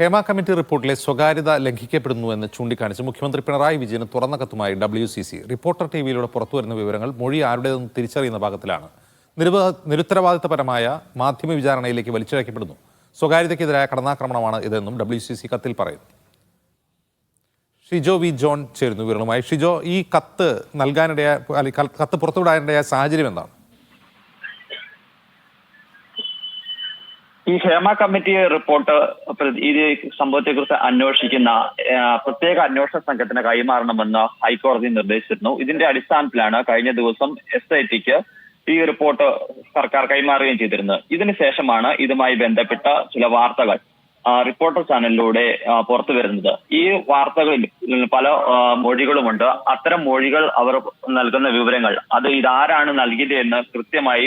Hema committee റിപ്പോർട്ടിലെ സ്വകാര്യത ലംഘിക്കപ്പെടുന്നു എന്ന് ചൂണ്ടിക്കാണിച്ച് മുഖ്യമന്ത്രി പിണറായി വിജയന് തുറന്ന കത്തുമായി W C C reporter T വിയിലൂടെ പുറത്തുവരുന്ന വിവരങ്ങൾ മൊഴി ആരുടേതെന്ന് തിരിച്ചറിയുന്ന ഭാഗത്തിലാണ്. നിരുത്തരവാദിത്തപരമായ മാധ്യമ വിചാരണയിലേക്ക് വലിച്ചിഴക്കപ്പെടുന്നു. സ്വകാര്യതയ്ക്കെതിരായ കടന്നാക്രമണമാണ് ഇതെന്നും ഡബ്ല്യു സി സി കത്തിൽ പറയുന്നു. ഷിജോ വി ജോൺ ചേരുന്നു വിവരങ്ങളുമായി. ഷിജോ ഈ കത്ത് നൽകാനിടയായ കത്ത് പുറത്തുവിടാനിടയായ സാഹചര്യം എന്താണ്? ഈ ഹേമ കമ്മിറ്റി റിപ്പോർട്ട് ഈ സംഭവത്തെക്കുറിച്ച് അന്വേഷിക്കുന്ന പ്രത്യേക അന്വേഷണ സംഘത്തിന് കൈമാറണമെന്ന് ഹൈക്കോടതി നിർദ്ദേശിച്ചിരുന്നു. ഇതിന്റെ അടിസ്ഥാനത്തിലാണ് കഴിഞ്ഞ ദിവസം എസ് ഐ ടിക്ക് ഈ റിപ്പോർട്ട് സർക്കാർ കൈമാറുകയും ചെയ്തിരുന്നത്. ഇതിനുശേഷമാണ് ഇതുമായി ബന്ധപ്പെട്ട ചില വാർത്തകൾ റിപ്പോർട്ടർ ചാനലിലൂടെ പുറത്തു വരുന്നത്. ഈ വാർത്തകളിൽ പല മൊഴികളുമുണ്ട്. അത്തരം മൊഴികൾ അവർ നൽകുന്ന വിവരങ്ങൾ അത് ഇതാരാണ് നൽകിയത് എന്ന് കൃത്യമായി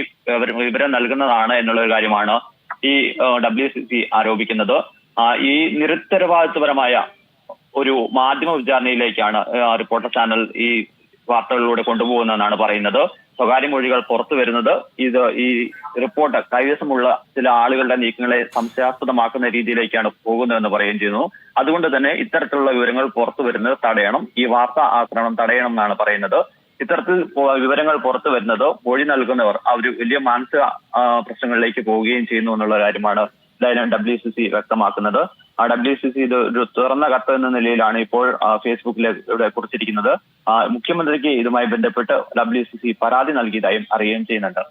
വിവരം നൽകുന്നതാണ് എന്നുള്ള ഒരു കാര്യമാണ് ഈ ഡബ്ല്യു സി സി ആരോപിക്കുന്നത്. ഈ നിരുത്തരവാദിത്വപരമായ ഒരു മാധ്യമ വിചാരണയിലേക്കാണ് റിപ്പോർട്ടർ ചാനൽ ഈ വാർത്തകളിലൂടെ കൊണ്ടുപോകുന്നതെന്നാണ് പറയുന്നത്. സ്വകാര്യ മൊഴികൾ പുറത്തു വരുന്നത്. ഇത് ഈ റിപ്പോർട്ട് കൈവശമുള്ള ചില ആളുകളുടെ നീക്കങ്ങളെ സംശയാസ്പദമാക്കുന്ന രീതിയിലേക്കാണ് പോകുന്നതെന്ന് പറയുകയും ചെയ്യുന്നു. അതുകൊണ്ട് തന്നെ ഇത്തരത്തിലുള്ള വിവരങ്ങൾ പുറത്തു വരുന്നത് തടയണം. ഈ വാർത്താ ആക്രമണം തടയണം എന്നാണ് പറയുന്നത്. ഇത്തരത്തിൽ വിവരങ്ങൾ പുറത്തു വരുന്നതോ മൊഴി നൽകുന്നവർ അവർ വലിയ മാനസിക പ്രശ്നങ്ങളിലേക്ക് പോവുകയും ചെയ്യുന്നു എന്നുള്ള കാര്യമാണ് എന്തായാലും ഡബ്ല്യു സി സി വ്യക്തമാക്കുന്നത്. ആ ഡബ്ല്യു സി സി ഇത് ഒരു തുറന്ന കത്ത് എന്ന നിലയിലാണ് ഇപ്പോൾ ഫേസ്ബുക്കിൽ ഇവിടെ കുറിച്ചിരിക്കുന്നത്. മുഖ്യമന്ത്രിക്ക് ഇതുമായി ബന്ധപ്പെട്ട് ഡബ്ല്യു സി സി പരാതി നൽകിയതായും അറിയുകയും ചെയ്യുന്നുണ്ട്.